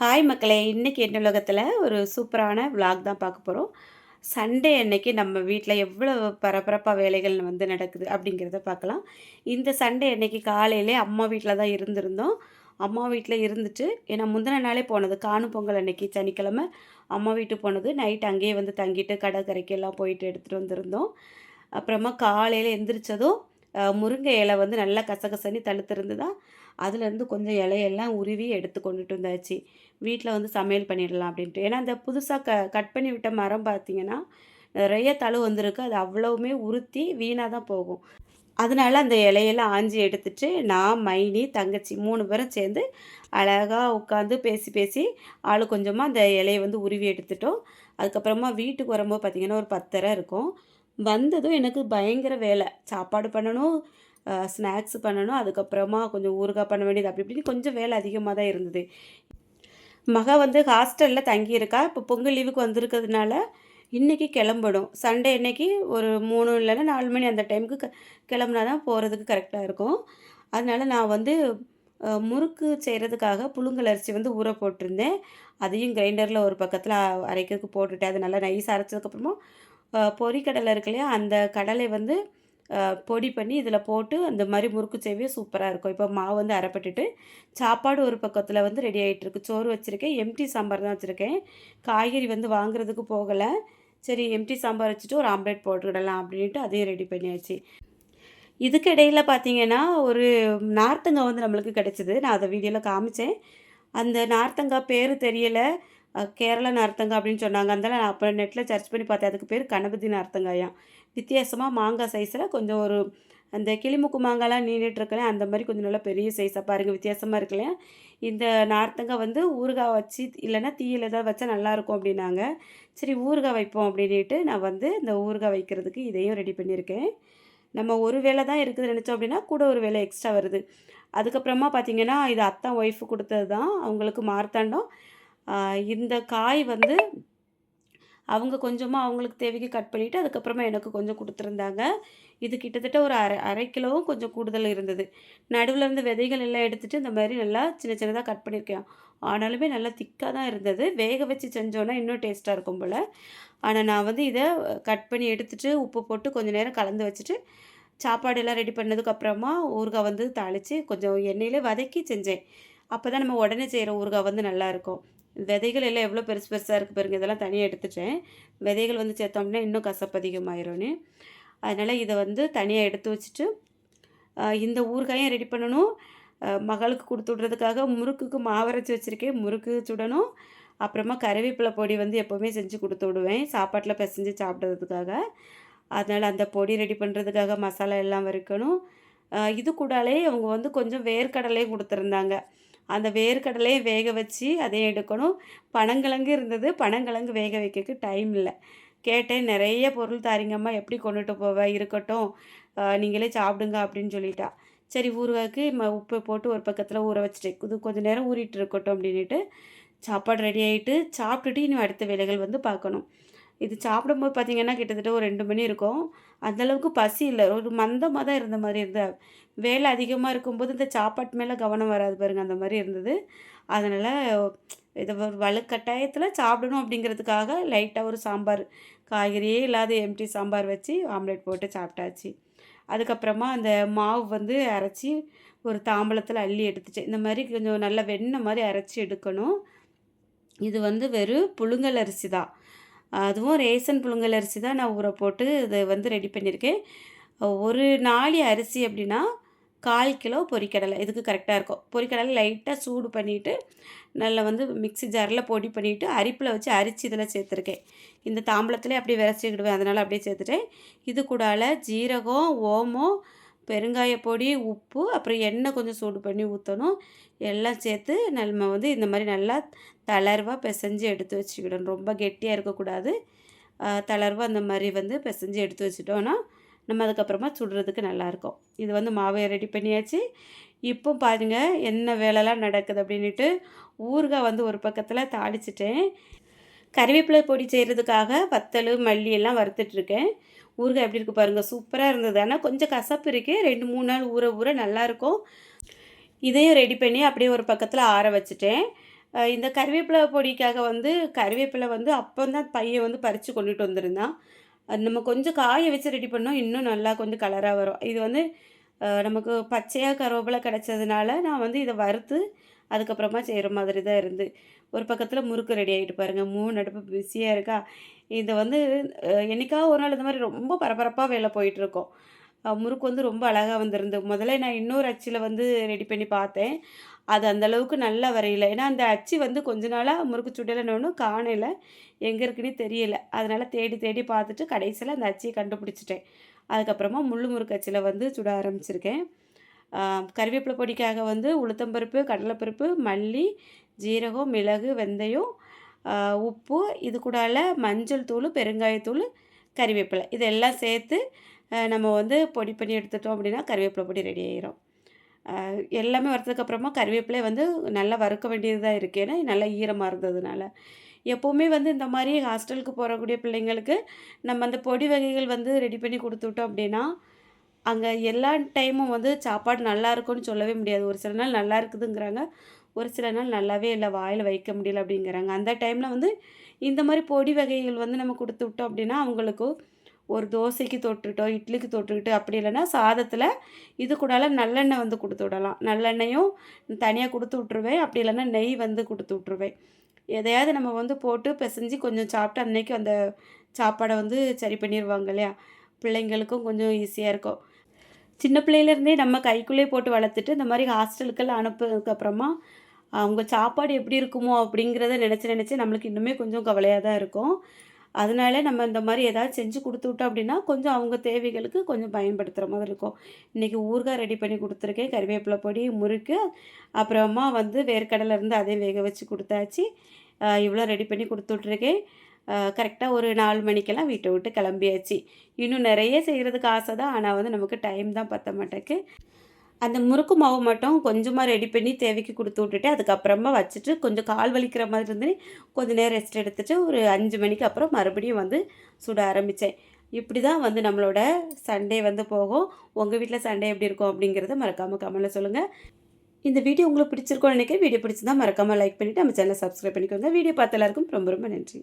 Hi மக்களே இன்றைக்கி என்ன உலகத்தில் ஒரு சூப்பரான விளாக் தான் பார்க்க போகிறோம் சண்டே அன்னைக்கு நம்ம வீட்டில் எவ்வளோ பரபரப்பாக வேலைகள் வந்து நடக்குது அப்படிங்கிறத பார்க்கலாம். இந்த சண்டே அன்னைக்கு காலையிலே அம்மா வீட்டில் தான் இருந்திருந்தோம். அம்மா வீட்டில் இருந்துட்டு ஏன்னா முந்தின நாளே போனது. காணும் பொங்கல் அன்னைக்கு சனிக்கிழமை. அம்மா வீட்டுக்கு போனது. நைட் அங்கேயே வந்து தங்கிட்டு கடற்கரைக்கு எல்லாம் போயிட்டு எடுத்துகிட்டு வந்திருந்தோம். அப்புறமா காலையில் எந்திரிச்சதும் முருங்கை இலை வந்து நல்லா கசகசன்னு தழுத்திருந்து தான் அதுலேருந்து கொஞ்சம் இலையெல்லாம் உருவி எடுத்து கொண்டுட்டு வந்தாச்சு. வீட்டில் வந்து சமையல் பண்ணிடலாம் அப்படின்ட்டு. ஏன்னா அந்த புதுசாக க கட் பண்ணி விட்ட மரம் பார்த்தீங்கன்னா நிறைய தழு வந்திருக்கு. அது அவ்வளவுமே உறுத்தி வீணாக தான் போகும். அதனால அந்த இலையெல்லாம் ஆஞ்சி எடுத்துட்டு நான் மைனி தங்கச்சி மூணு பேரும் சேர்ந்து அழகாக உட்காந்து பேசி பேசி ஆள் கொஞ்சமாக அந்த இலையை வந்து உருவி எடுத்துட்டோம். அதுக்கப்புறமா வீட்டுக்கு வரும்போது பார்த்திங்கன்னா ஒரு பத்தரை இருக்கும். வந்ததும் எனக்கு பயங்கர வேலை. சாப்பாடு பண்ணணும் ஸ்நாக்ஸ் பண்ணணும். அதுக்கப்புறமா கொஞ்சம் ஊறுகாய் பண்ண வேண்டியது அப்படி இப்படின்னு கொஞ்சம் வேலை அதிகமாக தான் இருந்தது. மக வந்து ஹாஸ்டலில் தங்கியிருக்கா. இப்போ பொங்கல் லீவுக்கு வந்திருக்கிறதுனால இன்றைக்கி கிளம்பணும். சண்டே அன்னைக்கு ஒரு மூணு இல்லைன்னா நாலு மணி அந்த டைமுக்கு க கிளம்புனா தான் போகிறதுக்கு கரெக்டாக இருக்கும். அதனால நான் வந்து முறுக்கு செய்கிறதுக்காக புழுங்கல் அரிசி வந்து ஊற போட்டிருந்தேன். அதையும் கிரைண்டரில் ஒரு பக்கத்தில் அரைக்கிறதுக்கு போட்டுட்டேன். அது நல்லா நைஸ் அரைச்சதுக்கப்புறமா அஹ், பொரிக்கடலை இருக்கு இல்லையா அந்த கடலை வந்து பொடி பண்ணி இதில் போட்டு அந்த மாதிரி முறுக்கு செய்வே சூப்பராக இருக்கும். இப்போ மாவு வந்து அரைப்பட்டுட்டு சாப்பாடு ஒரு பக்கத்தில் வந்து ரெடி ஆகிட்டு இருக்கு சோறு வச்சுருக்கேன். எம்டி சாம்பார் தான் வச்சுருக்கேன். காய்கறி வந்து வாங்குறதுக்கு போகலை. சரி எம்டி சாம்பார் வச்சுட்டு ஒரு ஆம்லேட் போட்டுக்கிடலாம் அப்படின்ட்டு அதையும் ரெடி பண்ணியாச்சு. இதுக்கு இடையில் பார்த்தீங்கன்னா ஒரு நார்த்தங்காய் வந்து நம்மளுக்கு கிடச்சிது. நான் அதை வீடியோவில் காமிச்சேன். அந்த நார்த்தங்காய் பேர் தெரியலை. கேரளா நார்த்தங்காய் அப்படின்னு சொன்னாங்க. அதனால் நான் அப்புறம் நெட்டில் சர்ச் பண்ணி பார்த்தேன். அதுக்கு பேர் கணபதி நார்த்தங்காயான் வித்தியாசமாக மாங்காய் சைஸில் கொஞ்சம் ஒரு அந்த கிளிமுக்கு மாங்காய்லாம் நீண்டுட்டுருக்கல அந்த மாதிரி கொஞ்சம் நல்லா பெரிய சைஸாக பாருங்கள் வித்தியாசமாக இருக்கு இந்த நார்த்தங்காய் வந்து ஊறுகாய் வச்சு இல்லைன்னா தீயில் ஏதாவது வச்சா நல்லாயிருக்கும் அப்படின்னாங்க. சரி ஊறுகாய் வைப்போம் அப்படின்ட்டு நான் வந்து இந்த ஊறுகாய் வைக்கிறதுக்கு இதையும் ரெடி பண்ணியிருக்கேன். நம்ம ஒரு வேலை தான் இருக்குது நினச்சோம் அப்படின்னா கூட ஒரு வேலை எக்ஸ்ட்ரா வருது. அதுக்கப்புறமா பார்த்தீங்கன்னா இது அத்தான் ஒய்ஃபு கொடுத்தது தான் அவங்களுக்கு மார்த்தாண்டம். இந்த காய் வந்து அவங்க கொஞ்சமாக அவங்களுக்கு தேவைக்கு கட் பண்ணிவிட்டு அதுக்கப்புறமா எனக்கு கொஞ்சம் கொடுத்துருந்தாங்க. இது கிட்டத்தட்ட ஒரு அரை அரை கிலோவும் கொஞ்சம் கூடுதல் இருந்தது. நடுவில் இருந்து விதைகள் எல்லாம் எடுத்துகிட்டு இந்த மாதிரி நல்லா சின்ன சின்னதாக கட் பண்ணியிருக்கேன். ஆனாலுமே நல்லா திக்காக தான் இருந்தது. வேக வச்சு செஞ்சோன்னா இன்னும் டேஸ்ட்டாக இருக்கும் போல். ஆனால் நான் வந்து இதை கட் பண்ணி எடுத்துட்டு உப்பு போட்டு கொஞ்சம் நேரம் கலந்து வச்சுட்டு சாப்பாடு எல்லாம் ரெடி பண்ணதுக்கப்புறமா ஊறுகாய் வந்து தாளித்து கொஞ்சம் எண்ணெயிலே வதக்கி செஞ்சேன். அப்போ தான் நம்ம உடனே செய்கிற ஊறுகாய் வந்து நல்லாயிருக்கும் விதைகள் எல்லாம் எவ்வளோ பெருசு பெருசாக இருக்குது பாருங்க. இதெல்லாம் தனியாக எடுத்துட்டேன். விதைகள் வந்து சேர்த்தோம்னா இன்னும் கசப்பு அதிகமாயிரும்னு. அதனால் இதை வந்து தனியாக எடுத்து வச்சுட்டு இந்த ஊறுகாயும் ரெடி பண்ணணும். மகளுக்கு கொடுத்து விட்றதுக்காக முறுக்குக்கு மாவரைச்சி வச்சுருக்கேன். முறுக்கு சுடணும். அப்புறமா கருவேப்பிலை பொடி வந்து எப்போவுமே செஞ்சு கொடுத்து விடுவேன். சாப்பாட்டில் பிசைஞ்சு சாப்பிட்றதுக்காக. அதனால் அந்த பொடி ரெடி பண்ணுறதுக்காக மசாலா எல்லாம் வறுக்கணும். இது கூடாலே அவங்க வந்து கொஞ்சம் வேர்க்கடலையும் கொடுத்துருந்தாங்க. அந்த வேர்க்கடலையை வேக வச்சு அதையும் எடுக்கணும். பனங்கிழங்கு இருந்தது. பனங்கிழங்கு வேக வைக்கிறதுக்கு டைம் இல்லை. கேட்டேன். நிறைய பொருள் தாரிங்கம்மா எப்படி கொண்டுட்டு போவ? இருக்கட்டும். நீங்களே சாப்பிடுங்க அப்படின்னு சொல்லிட்டா. சரி ஊறுகாய்க்கு உப்பு போட்டு ஒரு பக்கத்தில் ஊற வச்சுட்டேன். இது கொஞ்சம் நேரம் ஊறிட்டு இருக்கட்டும் அப்படின்ட்டு சாப்பாடு ரெடி ஆகிட்டு சாப்பிட்டுட்டு இனி அடுத்த வேலைகள் வந்து பார்க்கணும். இது சாப்பிடும்போது பார்த்தீங்கன்னா கிட்டத்தட்ட ஒரு ரெண்டு மணி இருக்கும். அந்தளவுக்கு பசி இல்லை. ஒரு மந்தமாக தான் இருந்த மாதிரி இருந்தது வேலை அதிகமாக இருக்கும்போது இந்த சாப்பாட்டு மேலே கவனம் வராது பாருங்கள் அந்த மாதிரி இருந்தது. அதனால் இதை ஒரு வலுக்கட்டாயத்தில் சாப்பிடணும் அப்படிங்கிறதுக்காக லைட்டாக ஒரு சாம்பார் காய்கறியே இல்லாத எம்டி சாம்பார் வச்சு ஆம்லேட் போட்டு சாப்பிட்டாச்சு. அதுக்கப்புறமா அந்த மாவு வந்து அரைச்சி ஒரு தாம்பலத்தில் அள்ளி எடுத்துச்சு. இந்த மாதிரி கொஞ்சம் நல்லா வெண்ணெய் மாதிரி அரைச்சி எடுக்கணும். இது வந்து வெறும் புழுங்கல் அரிசி தான். அதுவும் ரேசன் புழுங்கல் அரிசி தான் நான் ஊற போட்டு இதை வந்து ரெடி பண்ணியிருக்கேன். ஒரு நாளி அரிசி அப்படின்னா கால் கிலோ பொரிக்கடலை இதுக்கு கரெக்டாக இருக்கும். பொரிக்கடலை லைட்டாக சூடு பண்ணிவிட்டு நல்லா வந்து மிக்ஸி ஜாரில் பொடி பண்ணிவிட்டு அரிப்பில் வச்சு அரிச்சு இதில் சேர்த்துருக்கேன். இந்த தாம்பளத்துலேயே அப்படியே விரச்சிக்கிடுவேன் அதனால் அப்படியே சேர்த்துட்டேன். இது கூடால ஜீரகம் ஓமம் பெருங்காய பொடி உப்பு அப்புறம் எண்ணெய் கொஞ்சம் சூடு பண்ணி ஊற்றணும் எல்லாம் சேர்த்து நம்ம வந்து இந்த மாதிரி நல்லா தளர்வாக பிசைஞ்சு எடுத்து வச்சுக்கிடணும். ரொம்ப கெட்டியாக இருக்கக்கூடாது. தளர்வாக அந்த மாதிரி வந்து பிசைஞ்சு எடுத்து வச்சுட்டோன்னா நம்ம அதுக்கப்புறமா சுடுறதுக்கு நல்லாயிருக்கும். இது வந்து மாவை ரெடி பண்ணியாச்சு. இப்போ பாருங்க என்ன வேலைலாம் நடக்குது அப்படின்ட்டு ஊறுகாய் வந்து ஒரு பக்கத்தில் தாளிச்சிட்டேன். கறிவேப்பிலை பொடி செய்கிறதுக்காக வத்தல் மல்லி எல்லாம் வறுத்துட்ருக்கேன் ஊறுகாய் எப்படி இருக்குது பாருங்கள் சூப்பராக இருந்தது. ஆனால் கொஞ்சம் கசப்பு இருக்குது ரெண்டு மூணு நாள் ஊற ஊற நல்லாயிருக்கும் இதையும் ரெடி பண்ணி அப்படியே ஒரு பக்கத்தில் ஆற வச்சுட்டேன். இந்த கருவேப்பிலை பொடிக்காக வந்து கருவேப்பிலை வந்து அப்பந்தான் பையன் வந்து பறித்து கொண்டுட்டு வந்திருந்தான். அது நம்ம கொஞ்சம் காய வச்சு ரெடி பண்ணோம், இன்னும் நல்லா கொஞ்சம் கலராக வரும். இது வந்து நமக்கு பச்சையாக கருவேப்பிலை கிடைச்சதுனால, நான் வந்து இதை வறுத்து, அதுக்கப்புறமா செய்கிற மாதிரி தான் இருந்து. ஒரு பக்கத்தில் முறுக்கு ரெடி ஆகிட்டு பாருங்கள் மூணு அடுப்பு பிஸியாக இருக்கா. இதை வந்து அ என்னைக்காவது ஒரு நாள் இந்த மாதிரி ரொம்ப பரபரப்பாக வேலை போயிட்டுருக்கோம் முறுக்கு வந்து ரொம்ப அழகாக வந்திருந்து. முதல்ல நான் இன்னொரு அச்சில் வந்து ரெடி பண்ணி பார்த்தேன். அது அந்தளவுக்கு நல்லா வரையில ஏன்னா, அந்த அச்சு வந்து கொஞ்ச நாளாக முறுக்கு சுடலன்னு ஒண்ணும் எங்கே இருக்குன்னு இருக்குன்னே தெரியல. அதனால் தேடி தேடி பார்த்துட்டு கடைசியில் அந்த அச்சியை கண்டுபிடிச்சிட்டேன் அதுக்கப்புறமா முள் முறுக்கு வந்து சுட ஆரம்பிச்சிருக்கேன். கருவேப்பிலை கறிவேப்பிலை பொடிக்காக வந்து உளுத்தம்பருப்பு, கடலைப்பருப்பு, மல்லி, ஜீரகம், மிளகு, வெந்தயம், உப்பு, இது கூடால மஞ்சள் தூள் பெருங்காயத்தூள் கறிவேப்பிலை இதெல்லாம் சேர்த்து நம்ம வந்து பொடி பண்ணி எடுத்துட்டோம் அப்படின்னா, கறிவேப்பிலை பொடி ரெடி ஆகிரும் எல்லாமே வறுத்ததுக்கப்புறமா கறிவேப்பிலைய வந்து நல்லா வறுக்க வேண்டியது தான் இருக்கு. ஏன்னா, நல்லா ஈரமாக இருந்ததுனால. எப்போவுமே வந்து இந்த மாதிரி ஹாஸ்டலுக்கு போகக்கூடிய பிள்ளைங்களுக்கு, நம்ம அந்த பொடி வகைகள் வந்து ரெடி பண்ணி கொடுத்துட்டோம் அப்படின்னா, அங்கே எல்லா டைமும் வந்து சாப்பாடு நல்லா இருக்கும்னு சொல்லவே முடியாது. ஒரு சில நாள் நல்லா இருக்குதுங்கிறாங்க. ஒரு சில நாள் நல்லாவே இல்லை வாயில் வைக்க முடியல அப்படிங்கிறாங்க. அந்த டைமில் வந்து இந்த மாதிரி பொடி வகைகள் வந்து நம்ம கொடுத்து விட்டோம் அப்படின்னா, அவங்களுக்கு ஒரு தோசைக்கு தொட்டுக்கிட்டோ இட்லிக்கு தொட்டுக்கிட்டு அப்படி இல்லைன்னா சாதத்தில் இது கூடால நல்லெண்ணெய் வந்து கொடுத்து விடலாம். நல்லெண்ணெயும் தனியாக கொடுத்து விட்ருவேன் அப்படி இல்லைன்னா நெய் வந்து கொடுத்து விட்ருவேன் எதையாவது நம்ம வந்து போட்டு பிசைஞ்சு கொஞ்சம் சாப்பிட்டு அன்னைக்கு அந்த சாப்பாடை வந்து சரி பண்ணிடுவாங்க இல்லையா? பிள்ளைங்களுக்கும் கொஞ்சம் ஈஸியாக இருக்கும். சின்ன பிள்ளையிலேருந்தே நம்ம கைக்குள்ளேயே போட்டு வளர்த்துட்டு, இந்த மாதிரி ஹாஸ்டலுக்கெல்லாம் அனுப்புனதுக்கப்புறமா அவங்க சாப்பாடு எப்படி இருக்குமோ அப்படிங்கிறத நினச்சி நினச்சி நம்மளுக்கு இன்னுமே கொஞ்சம் கவலையாக தான் இருக்கும். அதனால நம்ம இந்த மாதிரி ஏதாவது செஞ்சு கொடுத்து விட்டோம் அப்படின்னா, கொஞ்சம் அவங்க தேவைகளுக்கு கொஞ்சம் பயன்படுத்துகிற மாதிரி இருக்கும். இன்னைக்கு ஊறுகாய் ரெடி பண்ணி கொடுத்துருக்கேன் கறிவேப்பிலை பொடி, முறுக்கு, அப்புறமா வந்து வேர்க்கடலை இருந்து அதையும் வேக வச்சு கொடுத்தாச்சு இவ்வளோ ரெடி பண்ணி கொடுத்துட்ருக்கேன் கரெக்டாக ஒரு நாலு மணிக்கெல்லாம் வீட்டை விட்டு கிளம்பியாச்சு. இன்னும் நிறைய செய்கிறதுக்கு ஆசை தான். ஆனால் வந்து நமக்கு டைம் தான் பற்ற மாட்டேக்கு. அந்த முறுக்கு மாவு மட்டும் கொஞ்சமாக ரெடி பண்ணி தேவைக்கு கொடுத்து விட்டுட்டு, அதுக்கப்புறமா வச்சுட்டு கொஞ்சம் கால் வலிக்கிற மாதிரி இருந்து, கொஞ்ச நேரம் ரெஸ்ட் எடுத்துட்டு, ஒரு அஞ்சு மணிக்கு அப்புறம் மறுபடியும் வந்து சுட ஆரம்பித்தேன் இப்படி தான் வந்து நம்மளோட சண்டே வந்து போகும். உங்கள் வீட்டில் சண்டே எப்படி இருக்கும் அப்படிங்கிறத மறக்காம கமலை சொல்லுங்கள் இந்த வீடியோ உங்களுக்கு பிடிச்சிருக்கும்னு நெனைக்கிறேன். வீடியோ பிடிச்சிருந்தா மறக்காமல் லைக் பண்ணிவிட்டு நம்ம சேனலை சப்ஸ்கிரைப் பண்ணிக்கோங்க. வீடியோ பார்த்த எல்லாருக்கும் ரொம்ப ரொம்ப நன்றி.